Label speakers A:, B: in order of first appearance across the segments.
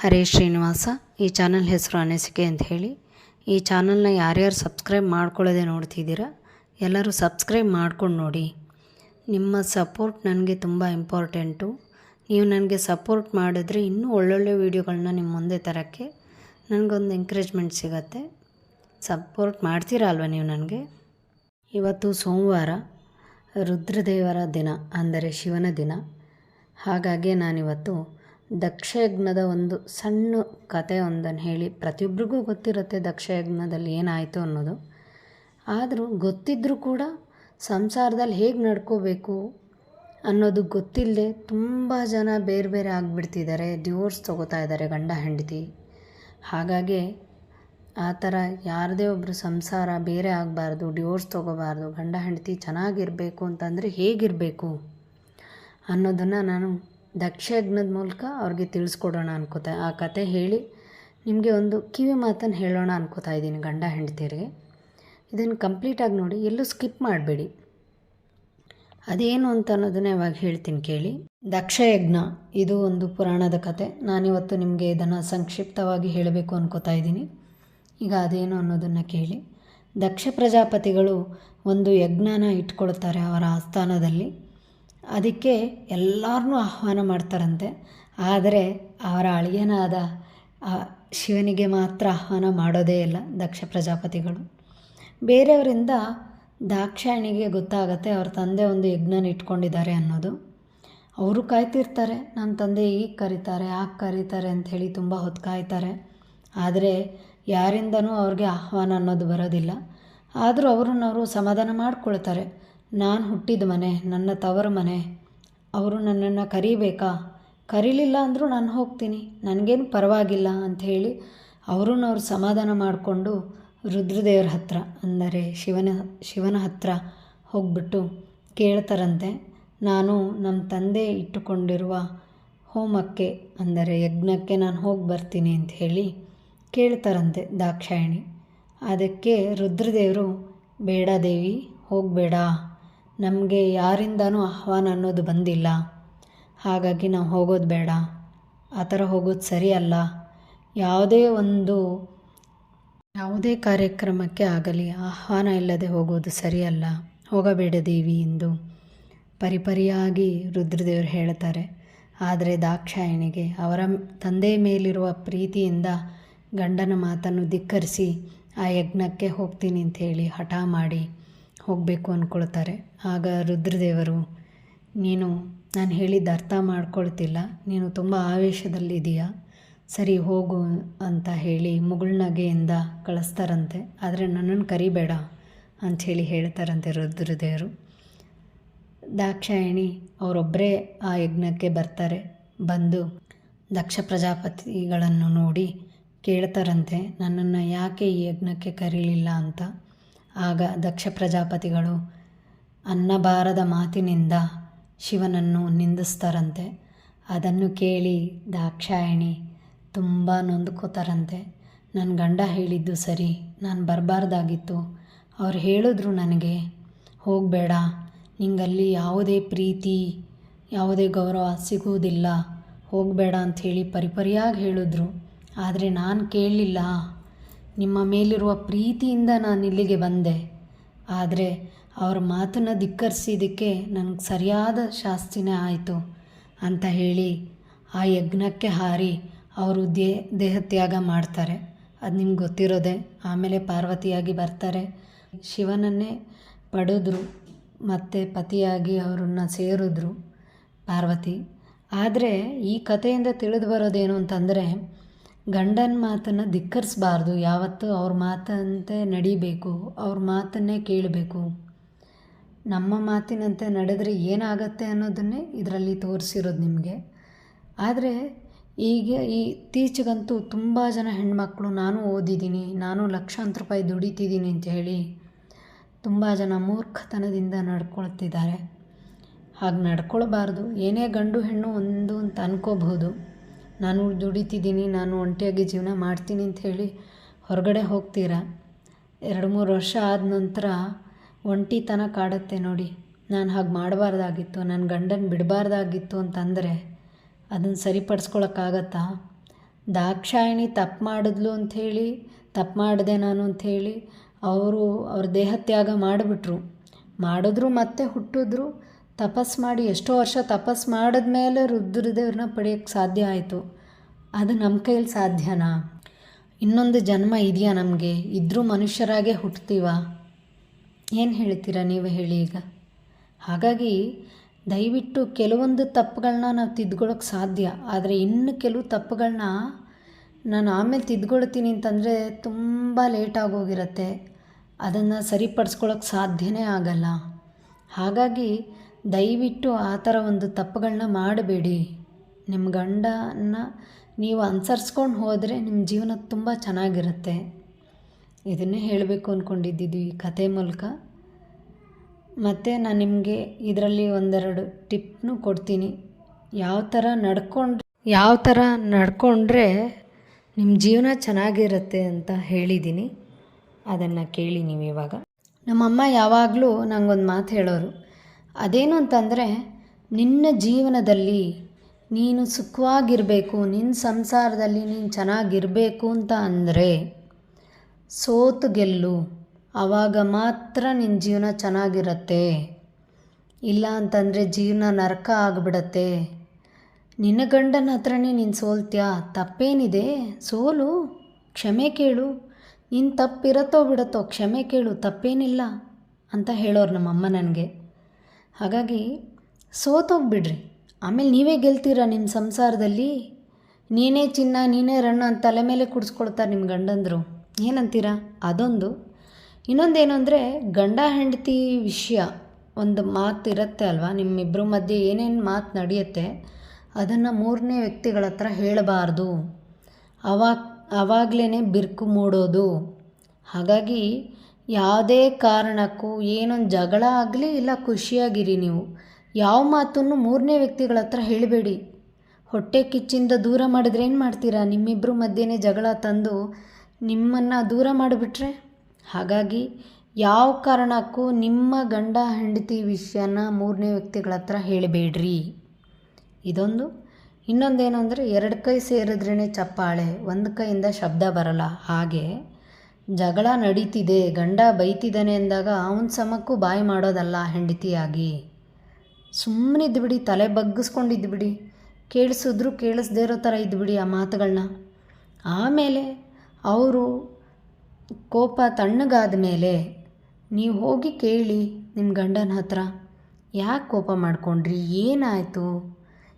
A: ಹರೇ ಶ್ರೀನಿವಾಸ. ಈ ಚಾನಲ್ ಹೆಸರು ಅನಿಸಿಕೆ ಅಂತ ಹೇಳಿ. ಈ ಚಾನಲ್ನ ಯಾರ್ಯಾರು ಸಬ್ಸ್ಕ್ರೈಬ್ ಮಾಡ್ಕೊಳ್ಳೋದೆ ನೋಡ್ತಿದ್ದೀರಾ, ಎಲ್ಲರೂ ಸಬ್ಸ್ಕ್ರೈಬ್ ಮಾಡ್ಕೊಂಡು ನೋಡಿ. ನಿಮ್ಮ ಸಪೋರ್ಟ್ ನನಗೆ ತುಂಬ ಇಂಪಾರ್ಟೆಂಟು. ನೀವು ನನಗೆ ಸಪೋರ್ಟ್ ಮಾಡಿದ್ರೆ ಇನ್ನೂ ಒಳ್ಳೊಳ್ಳೆ ವೀಡಿಯೋಗಳನ್ನ ನಿಮ್ಮ ಮುಂದೆ ತರೋಕ್ಕೆ ನನಗೊಂದು ಎಂಕರೇಜ್ಮೆಂಟ್ ಸಿಗತ್ತೆ. ಸಪೋರ್ಟ್ ಮಾಡ್ತೀರಾ ಅಲ್ವಾ ನೀವು ನನಗೆ? ಇವತ್ತು ಸೋಮವಾರ, ರುದ್ರದೇವರ ದಿನ ಅಂದರೆ ಶಿವನ ದಿನ. ಹಾಗಾಗಿ ನಾನಿವತ್ತು ದಕ್ಷಯಜ್ಞದ ಒಂದು ಸಣ್ಣ ಕತೆ ಒಂದನ್ನು ಹೇಳಿ. ಪ್ರತಿಯೊಬ್ಬರಿಗೂ ಗೊತ್ತಿರುತ್ತೆ ದಕ್ಷಯಜ್ಞದಲ್ಲಿ ಏನಾಯಿತು ಅನ್ನೋದು. ಆದರೂ ಗೊತ್ತಿದ್ದರೂ ಕೂಡ ಸಂಸಾರದಲ್ಲಿ ಹೇಗೆ ನಡ್ಕೋಬೇಕು ಅನ್ನೋದು ಗೊತ್ತಿಲ್ಲದೆ ತುಂಬ ಜನ ಬೇರೆ ಬೇರೆ ಆಗಿಬಿಡ್ತಿದ್ದಾರೆ. ಡಿವೋರ್ಸ್ ತೊಗೋತಾ ಇದ್ದಾರೆ ಗಂಡ ಹೆಂಡತಿ. ಹಾಗಾಗಿ ಆ ಥರ ಯಾರದೇ ಒಬ್ಬರು ಸಂಸಾರ ಬೇರೆ ಆಗಬಾರ್ದು, ಡಿವೋರ್ಸ್ ತೊಗೋಬಾರ್ದು, ಗಂಡ ಹೆಂಡತಿ ಚೆನ್ನಾಗಿರಬೇಕು ಅಂತಂದರೆ ಹೇಗಿರಬೇಕು ಅನ್ನೋದನ್ನು ನಾನು ದಕ್ಷಯಜ್ಞದ ಮೂಲಕ ಅವ್ರಿಗೆ ತಿಳಿಸ್ಕೊಡೋಣ ಅನ್ಕೋತಾ. ಆ ಕತೆ ಹೇಳಿ ನಿಮಗೆ ಒಂದು ಕಿವಿ ಮಾತನ್ನು ಹೇಳೋಣ ಅನ್ಕೋತಾ ಇದ್ದೀನಿ ಗಂಡ ಹೆಂಡತಿಯರಿಗೆ ಇದನ್ನು ಕಂಪ್ಲೀಟಾಗಿ ನೋಡಿ, ಎಲ್ಲೂ ಸ್ಕಿಪ್ ಮಾಡಬೇಡಿ. ಅದೇನು ಅಂತ ಅನ್ನೋದನ್ನೇ ಇವಾಗ ಹೇಳ್ತೀನಿ ಕೇಳಿ. ದಕ್ಷಯಜ್ಞ ಇದು ಒಂದು ಪುರಾಣದ ಕತೆ. ನಾನಿವತ್ತು ನಿಮಗೆ ಇದನ್ನು ಸಂಕ್ಷಿಪ್ತವಾಗಿ ಹೇಳಬೇಕು ಅನ್ಕೋತಾ ಇದ್ದೀನಿ. ಈಗ ಅದೇನು ಅನ್ನೋದನ್ನು ಕೇಳಿ. ದಕ್ಷ ಪ್ರಜಾಪತಿಗಳು ಒಂದು ಯಜ್ಞನ ಇಟ್ಕೊಳ್ತಾರೆ ಅವರ ಆಸ್ಥಾನದಲ್ಲಿ. ಅದಕ್ಕೆ ಎಲ್ಲರನ್ನೂ ಆಹ್ವಾನ ಮಾಡ್ತಾರಂತೆ. ಆದರೆ ಅವರ ಅಳಿಯನಾದ ಶಿವನಿಗೆ ಮಾತ್ರ ಆಹ್ವಾನ ಮಾಡೋದೇ ಇಲ್ಲ ದಕ್ಷ ಪ್ರಜಾಪತಿಗಳು. ಬೇರೆಯವರಿಂದ ದಾಕ್ಷಾಯಣಿಗೆ ಗೊತ್ತಾಗತ್ತೆ ಅವ್ರ ತಂದೆ ಒಂದು ಯಜ್ಞನ ಇಟ್ಕೊಂಡಿದ್ದಾರೆ ಅನ್ನೋದು. ಅವರು ಕಾಯ್ತಿರ್ತಾರೆ, ನನ್ನ ತಂದೆ ಈಗ ಕರೀತಾರೆ ಆಗ ಕರೀತಾರೆ ಅಂಥೇಳಿ ತುಂಬ ಹೊತ್ತು ಕಾಯ್ತಾರೆ. ಆದರೆ ಯಾರಿಂದನೂ ಅವ್ರಿಗೆ ಆಹ್ವಾನ ಅನ್ನೋದು ಬರೋದಿಲ್ಲ. ಆದರೂ ಅವ್ರನ್ನವರು ಸಮಾಧಾನ ಮಾಡ್ಕೊಳ್ತಾರೆ. ನಾನು ಹುಟ್ಟಿದ ಮನೆ, ನನ್ನ ತವರು ಮನೆ. ಅವರು ನನ್ನನ್ನು ಕರೀಬೇಕಾ? ಕರೀಲಿಲ್ಲ ಅಂದರೂ ನಾನು ಹೋಗ್ತೀನಿ. ನನಗೇನು ಪರವಾಗಿಲ್ಲ ಅಂಥೇಳಿ ಅವ್ರನ್ನವ್ರು ಸಮಾಧಾನ ಮಾಡಿಕೊಂಡು ರುದ್ರದೇವರ ಹತ್ರ, ಅಂದರೆ ಶಿವನ ಶಿವನ ಹತ್ರ ಹೋಗ್ಬಿಟ್ಟು ಕೇಳ್ತಾರಂತೆ. ನಾನು ನಮ್ಮ ತಂದೆ ಇಟ್ಟುಕೊಂಡಿರುವ ಹೋಮಕ್ಕೆ, ಅಂದರೆ ಯಜ್ಞಕ್ಕೆ ನಾನು ಹೋಗಿ ಬರ್ತೀನಿ ಅಂತ ಹೇಳಿ ಕೇಳ್ತಾರಂತೆ ದಾಕ್ಷಾಯಣಿ. ಅದಕ್ಕೆ ರುದ್ರದೇವರು, ಬೇಡ ದೇವಿ, ಹೋಗಬೇಡ. ನಮಗೆ ಯಾರಿಂದನೂ ಆಹ್ವಾನ ಅನ್ನೋದು ಬಂದಿಲ್ಲ. ಹಾಗಾಗಿ ನಾವು ಹೋಗೋದು ಬೇಡ. ಆ ಥರ ಹೋಗೋದು ಸರಿಯಲ್ಲ ಯಾವುದೇ ಒಂದು, ಯಾವುದೇ ಕಾರ್ಯಕ್ರಮಕ್ಕೆ ಆಗಲಿ ಆಹ್ವಾನ ಇಲ್ಲದೆ ಹೋಗೋದು ಸರಿಯಲ್ಲ ಹೋಗಬೇಡ ದೇವಿ ಎಂದು ಪರಿಪರಿಯಾಗಿ ರುದ್ರದೇವರು ಹೇಳ್ತಾರೆ. ಆದರೆ ದಾಕ್ಷಾಯಣಿಗೆ ಅವರ ತಂದೆಯ ಮೇಲಿರುವ ಪ್ರೀತಿಯಿಂದ ಗಂಡನ ಮಾತನ್ನು ಧಿಕ್ಕರಿಸಿ, ಆ ಯಜ್ಞಕ್ಕೆ ಹೋಗ್ತೀನಿ ಅಂಥೇಳಿ ಹಠ ಮಾಡಿ ಹೋಗಬೇಕು ಅಂದ್ಕೊಳ್ತಾರೆ ಆಗ ರುದ್ರದೇವರು, ನೀನು, ನಾನು ಹೇಳಿದ್ದು ಅರ್ಥ ಮಾಡ್ಕೊಳ್ತಿಲ್ಲ. ನೀನು ತುಂಬ ಆವೇಶದಲ್ಲಿದೆಯಾ ಸರಿ, ಹೋಗು ಅಂತ ಹೇಳಿ ಮುಗುಳ್ನಗೆಯಿಂದ ಕಳಿಸ್ತಾರಂತೆ. ಆದರೆ ನನ್ನನ್ನು ಕರಿಬೇಡ ಅಂಥೇಳಿ ಹೇಳ್ತಾರಂತೆ ರುದ್ರದೇವರು. ದಾಕ್ಷಾಯಣಿ ಅವರೊಬ್ಬರೇ ಆ ಯಜ್ಞಕ್ಕೆ ಬರ್ತಾರೆ. ಬಂದು ದಕ್ಷ ಪ್ರಜಾಪತಿಗಳನ್ನು ನೋಡಿ ಕೇಳ್ತಾರಂತೆ, ನನ್ನನ್ನು ಯಾಕೆ ಈ ಯಜ್ಞಕ್ಕೆ ಕರೀಲಿಲ್ಲ ಅಂತ. ಆಗ ದಕ್ಷ ಪ್ರಜಾಪತಿಗಳು ಅನ್ನಬಾರದ ಮಾತಿನಿಂದ ಶಿವನನ್ನು ನಿಂದಿಸ್ತಾರಂತೆ. ಅದನ್ನು ಕೇಳಿ ದಾಕ್ಷಾಯಣಿ ತುಂಬ ನೊಂದ್ಕೋತಾರಂತೆ. ನನ್ನ ಗಂಡ ಹೇಳಿದ್ದು ಸರಿ, ನಾನು ಬರಬಾರ್ದಾಗಿತ್ತು. ಅವ್ರು ಹೇಳಿದ್ರು ನನಗೆ, ಹೋಗಬೇಡ, ನಿಂಗಲ್ಲಿ ಯಾವುದೇ ಪ್ರೀತಿ, ಯಾವುದೇ ಗೌರವ ಸಿಗುವುದಿಲ್ಲ, ಹೋಗಬೇಡ ಅಂಥೇಳಿ ಪರಿಪರಿಯಾಗಿ ಹೇಳಿದ್ರು. ಆದರೆ ನಾನು ಕೇಳಲಿಲ್ಲ. ನಿಮ್ಮ ಮೇಲಿರುವ ಪ್ರೀತಿಯಿಂದ ನಾನು ಇಲ್ಲಿಗೆ ಬಂದೆ. ಆದರೆ ಅವ್ರ ಮಾತನ್ನು ಧಿಕ್ಕರಿಸಿದ್ದಕ್ಕೆ ನನಗೆ ಸರಿಯಾದ ಶಾಸ್ತಿನೇ ಆಯಿತು ಅಂತ ಹೇಳಿ ಆ ಯಜ್ಞಕ್ಕೆ ಹಾರಿ ಅವರು ದೇ, ದೇಹತ್ಯಾಗ ಮಾಡ್ತಾರೆ. ಅದು ನಿಮ್ಗೆ ಗೊತ್ತಿರೋದೆ. ಆಮೇಲೆ ಪಾರ್ವತಿಯಾಗಿ ಬರ್ತಾರೆ. ಶಿವನನ್ನೇ ಪಡೆದ್ರು ಮತ್ತು ಪತಿಯಾಗಿ ಅವರನ್ನು ಸೇರಿದ್ರು ಪಾರ್ವತಿ. ಆದರೆ ಈ ಕಥೆಯಿಂದ ತಿಳಿದು ಬರೋದೇನು ಅಂತಂದರೆ ಗಂಡನ ಮಾತನ್ನು ಧಿಕ್ಕರಿಸಬಾರ್ದು. ಯಾವತ್ತೂ ಅವ್ರ ಮಾತಂತೆ ನಡಿಬೇಕು, ಅವ್ರ ಮಾತನ್ನೇ ಕೇಳಬೇಕು. ನಮ್ಮ ಮಾತಿನಂತೆ ನಡೆದರೆ ಏನಾಗತ್ತೆ ಅನ್ನೋದನ್ನೇ ಇದರಲ್ಲಿ ತೋರಿಸಿರೋದು ನಿಮಗೆ. ಆದರೆ ಈಗ ಇತ್ತೀಚೆಗಂತೂ ತುಂಬ ಜನ ಹೆಣ್ಮಕ್ಳು ನಾನು ಓದಿದ್ದೀನಿ, ನಾನು ಲಕ್ಷಾಂತರ ರೂಪಾಯಿ ದುಡಿತಿದ್ದೀನಿ ಅಂತ ಹೇಳಿ ತುಂಬ ಜನ ಮೂರ್ಖತನದಿಂದ ನಡ್ಕೊಳ್ತಿದ್ದಾರೆ. ಹಾಗೆ ನಡ್ಕೊಳ್ಬಾರ್ದು. ಏನೇ ಗಂಡು ಹೆಣ್ಣು ಒಂದು ಅಂತ ಅನ್ಕೋಬಹುದು. ನಾನು ದುಡಿತಿದ್ದೀನಿ, ನಾನು ಒಂಟಿಯಾಗಿ ಜೀವನ ಮಾಡ್ತೀನಿ ಅಂತ ಹೇಳಿ ಹೊರಗಡೆ ಹೋಗ್ತೀರಾ? ಎರಡು ಮೂರು ವರ್ಷ ಆದ ನಂತರ ಒಂಟಿತನ ಕಾಡುತ್ತೆ ನೋಡಿ. ನಾನು ಹಾಗೆ ಮಾಡಬಾರ್ದಾಗಿತ್ತು ನನ್ನ ಗಂಡನ ಬಿಡಬಾರ್ದಾಗಿತ್ತು ಅಂತಂದರೆ ಅದನ್ನು ಸರಿಪಡಿಸ್ಕೊಳಕ್ಕಾಗತ್ತಾ? ದಾಕ್ಷಾಯಿಣಿ ತಪ್ಪು ಮಾಡಿದ್ಲು ಅಂಥೇಳಿ ತಪ್ಪು ಮಾಡಿದೆ ನಾನು ಅಂಥೇಳಿ ಅವರು ಅವ್ರ ದೇಹತ್ಯಾಗ ಮಾಡಿಬಿಟ್ರು. ಮಾಡಿದ್ರು ಮತ್ತೆ ಹುಟ್ಟಿದ್ರು ತಪಸ್ ಮಾಡಿ, ಎಷ್ಟೋ ವರ್ಷ ತಪಸ್ ಮಾಡಿದ್ಮೇಲೆ ರುದ್ರದೇವ್ರನ್ನ ಪಡೆಯೋಕ್ಕೆ ಸಾಧ್ಯ ಆಯಿತು. ಅದು ನಮ್ಮ ಕೈಯಲ್ಲಿ ಸಾಧ್ಯನಾ? ಇನ್ನೊಂದು ಜನ್ಮ ಇದೆಯಾ ನಮಗೆ? ಇದ್ರೂ ಮನುಷ್ಯರಾಗೆ ಹುಟ್ತೀವ? ಏನು ಹೇಳ್ತೀರಾ ನೀವು ಹೇಳಿ ಈಗ? ಹಾಗಾಗಿ ದಯವಿಟ್ಟು ಕೆಲವೊಂದು ತಪ್ಪುಗಳನ್ನ ನಾವು ತಿದ್ಕೊಳ್ಳೋಕೆ ಸಾಧ್ಯ. ಆದರೆ ಇನ್ನು ಕೆಲವು ತಪ್ಪುಗಳನ್ನ ನಾನು ಆಮೇಲೆ ತಿದ್ಕೊಳ್ತೀನಿ ಅಂತಂದರೆ ತುಂಬ ಲೇಟ್ ಆಗೋಗಿರತ್ತೆ. ಅದನ್ನು ಸರಿಪಡಿಸ್ಕೊಳ್ಳೋಕೆ ಸಾಧ್ಯನೇ ಆಗಲ್ಲ. ಹಾಗಾಗಿ ದಯವಿಟ್ಟು ಆ ಥರ ಒಂದು ತಪ್ಪುಗಳನ್ನ ಮಾಡಬೇಡಿ. ನಿಮ್ಮ ಗಂಡನ ನೀವು ಅನುಸರಿಸ್ಕೊಂಡು ಹೋದರೆ ನಿಮ್ಮ ಜೀವನ ತುಂಬ ಚೆನ್ನಾಗಿರುತ್ತೆ. ಇದನ್ನೇ ಹೇಳಬೇಕು ಅಂದ್ಕೊಂಡಿದ್ದಿದ್ದು ಈ ಕತೆ ಮೂಲಕ. ಮತ್ತು ನಾನು ನಿಮಗೆ ಇದರಲ್ಲಿ ಒಂದೆರಡು ಟಿಪ್ನು ಕೊಡ್ತೀನಿ. ಯಾವ ಥರ ನಡ್ಕೊಂಡ್ರೆ ಯಾವ ಥರ ನಡ್ಕೊಂಡ್ರೆ ನಿಮ್ಮ ಜೀವನ ಚೆನ್ನಾಗಿರುತ್ತೆ ಅಂತ ಹೇಳಿದ್ದೀನಿ. ಅದನ್ನು ಕೇಳಿ ನೀವು ಇವಾಗ. ನಮ್ಮಮ್ಮ ಯಾವಾಗಲೂ ನಂಗೊಂದು ಮಾತು ಹೇಳೋರು. ಅದೇನು ಅಂತಂದರೆ, ನಿನ್ನ ಜೀವನದಲ್ಲಿ ನೀನು ಸುಖವಾಗಿರಬೇಕು ನಿನ್ನ ಸಂಸಾರದಲ್ಲಿ ನೀನು ಚೆನ್ನಾಗಿರಬೇಕು ಅಂತ ಅಂದರೆ, ಸೋತು ಗೆಲ್ಲು. ಆವಾಗ ಮಾತ್ರ ನಿನ್ನ ಜೀವನ ಚೆನ್ನಾಗಿರುತ್ತೆ. ಇಲ್ಲ ಅಂತಂದರೆ ಜೀವನ ನರಕ ಆಗಿಬಿಡತ್ತೆ. ನಿನ್ನ ಗಂಡನ ಹತ್ರನೇ ನೀನು ಸೋಲ್ತ್ಯಾ? ತಪ್ಪೇನಿದೆ? ಸೋಲು? ಕ್ಷಮೆ ಕೇಳು. ನಿನ್ನ ತಪ್ಪಿರತ್ತೋ ಬಿಡತ್ತೋ, ಕ್ಷಮೆ ಕೇಳು, ತಪ್ಪೇನಿಲ್ಲ ಅಂತ ಹೇಳೋರು ನಮ್ಮಮ್ಮ ನನಗೆ. ಹಾಗಾಗಿ ಸೋತೋಗ್ಬಿಡ್ರಿ. ಆಮೇಲೆ ನೀವೇ ಗೆಲ್ತೀರ ನಿಮ್ಮ ಸಂಸಾರದಲ್ಲಿ? ನೀನೇ ಚಿನ್ನ, ನೀನೇ ರಣ್ಣ ಅಂತ ತಲೆ ಮೇಲೆ ಕುಡಿಸ್ಕೊಳ್ತಾರೆ ನಿಮ್ಮ ಗಂಡಂದರು. ಏನಂತೀರ? ಅದೊಂದು. ಇನ್ನೊಂದೇನು ಅಂದರೆ ಗಂಡ ಹೆಂಡತಿ ವಿಷಯ ಒಂದು ಮಾತು ಇರುತ್ತೆ ಅಲ್ವಾ? ನಿಮ್ಮಿಬ್ಬರ ಮಧ್ಯೆ ಏನೇನು ಮಾತು ನಡೆಯುತ್ತೆ, ಅದನ್ನು ಮೂರನೇ ವ್ಯಕ್ತಿಗಳ ಹತ್ರ ಹೇಳಬಾರ್ದು. ಅವಾಗ ಆವಾಗಲೇ ಬಿರುಕು ಮೂಡೋದು. ಹಾಗಾಗಿ ಯಾವುದೇ ಕಾರಣಕ್ಕೂ ಏನೊಂದು ಜಗಳ ಆಗಲಿ ಇಲ್ಲ, ಖುಷಿಯಾಗಿರಿ ನೀವು. ಯಾವ ಮಾತನ್ನು ಮೂರನೇ ವ್ಯಕ್ತಿಗಳ ಹತ್ರ ಹೇಳಬೇಡಿ. ಹೊಟ್ಟೆ ಕಿಚ್ಚಿಂದ ದೂರ ಮಾಡಿದ್ರೆ ಏನು ಮಾಡ್ತೀರಾ? ನಿಮ್ಮಿಬ್ಬರ ಮಧ್ಯೆನೇ ಜಗಳ ತಂದು ನಿಮ್ಮನ್ನು ದೂರ ಮಾಡಿಬಿಟ್ರೆ? ಹಾಗಾಗಿ ಯಾವ ಕಾರಣಕ್ಕೂ ನಿಮ್ಮ ಗಂಡ ಹೆಂಡತಿ ವಿಷಯನ ಮೂರನೇ ವ್ಯಕ್ತಿಗಳ ಹತ್ರ ಹೇಳಬೇಡ್ರಿ. ಇದೊಂದು. ಇನ್ನೊಂದೇನು ಅಂದರೆ ಎರಡು ಕೈ ಸೇರಿದ್ರೇ ಚಪ್ಪಾಳೆ, ಒಂದು ಕೈಯಿಂದ ಶಬ್ದ ಬರಲ್ಲ. ಹಾಗೆ ಜಗಳ ನಡೀತಿದೆ, ಗಂಡ ಬೈತಿದ್ದಾನೆ ಅಂದಾಗ ಅವನ ಸಮಕ್ಕೂ ಬಾಯಿ ಮಾಡೋದಲ್ಲ ಹೆಂಡತಿಯಾಗಿ. ಸುಮ್ಮನಿದ್ದು ಬಿಡಿ, ತಲೆ ಬಗ್ಗಿಸ್ಕೊಂಡಿದ್ದು ಬಿಡಿ. ಕೇಳಿಸಿದ್ರು ಕೇಳಿಸ್ದೇ ಇರೋ ಥರ ಇದ್ಬಿಡಿ ಆ ಮಾತುಗಳನ್ನ ಆಮೇಲೆ ಅವರು ಕೋಪ ತಣ್ಣಗಾದ ಮೇಲೆ, ನೀವು ಹೋಗಿ ಕೇಳಿ ನಿಮ್ಮ ಗಂಡನ ಹತ್ರ. ಯಾಕೆ ಕೋಪ ಮಾಡ್ಕೊಂಡ್ರಿ? ಏನಾಯಿತು?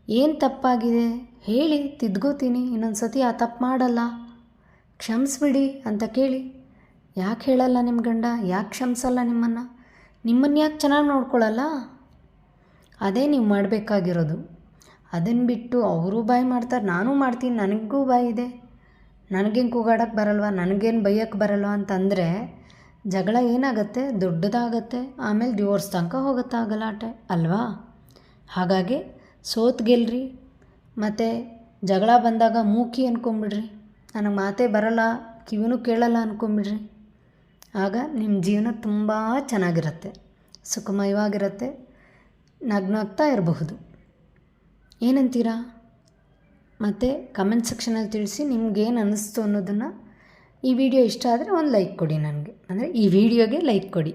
A: ಏನು ತಪ್ಪಾಗಿದೆ? ಹೇಳಿ, ತಿದ್ಕೋತೀನಿ. ಇನ್ನೊಂದು ಸತಿ ಆ ತಪ್ಪು ಮಾಡಲ್ಲ. ಕ್ಷಮಿಸ್ಬಿಡಿ ಅಂತ ಕೇಳಿ ಯಾಕೆ ಹೇಳಲ್ಲ ನಿಮ್ಮ ಗಂಡ? ಯಾಕೆ ಕ್ಷಮಿಸಲ್ಲ ನಿಮ್ಮನ್ನು? ನಿಮ್ಮನ್ನು ಯಾಕೆ ಚೆನ್ನಾಗಿ ನೋಡ್ಕೊಳ್ಳಲ್ಲ ಅದೇ ನೀವು ಮಾಡಬೇಕಾಗಿರೋದು. ಅದನ್ನು ಬಿಟ್ಟು ಅವರು ಬಾಯಿ ಮಾಡ್ತಾರೆ, ನಾನು ಮಾಡ್ತೀನಿ, ನನಗೂ ಬಾಯಿ ಇದೆ. ನನಗೇನು ಕೂಗಾಡೋಕ್ಕೆ ಬರಲ್ವಾ? ನನಗೇನು ಬೈಯಕ್ಕೆ ಬರಲ್ವಾ ಅಂತಂದರೆ ಜಗಳ ಏನಾಗುತ್ತೆ? ದೊಡ್ಡದಾಗತ್ತೆ, ಆಮೇಲೆ ಡಿವೋರ್ಸ್ ತನಕ ಹೋಗುತ್ತೆ ಆ ಅಲ್ವಾ? ಹಾಗಾಗಿ ಸೋತ್ ಗೆಲ್ರಿ. ಮತ್ತು ಜಗಳ ಬಂದಾಗ ಮೂಕಿ ಅಂದ್ಕೊಂಬಿಡ್ರಿ ನನಗೆ ಮಾತೇ ಬರಲ್ಲ, ಕಿವಿನೂ ಕೇಳಲ್ಲ ಅಂದ್ಕೊಂಬಿಡ್ರಿ ಆಗ ನಿಮ್ಮ ಜೀವನ ತುಂಬ ಚೆನ್ನಾಗಿರುತ್ತೆ, ಸುಖಮಯವಾಗಿರುತ್ತೆ, ನಗ್ನಾಗ್ತಾ ಇರಬಹುದು. ಏನಂತೀರಾ? ಮತ್ತು ಕಮೆಂಟ್ ಸೆಕ್ಷನಲ್ಲಿ ತಿಳಿಸಿ ನಿಮ್ಗೇನು ಅನ್ನಿಸ್ತು ಅನ್ನೋದನ್ನು ಈ ವಿಡಿಯೋ ಇಷ್ಟ ಆದರೆ ಒಂದು ಲೈಕ್ ಕೊಡಿ ನನಗೆ. ಅಂದರೆ ಈ ವಿಡಿಯೋಗೆ ಲೈಕ್ ಕೊಡಿ.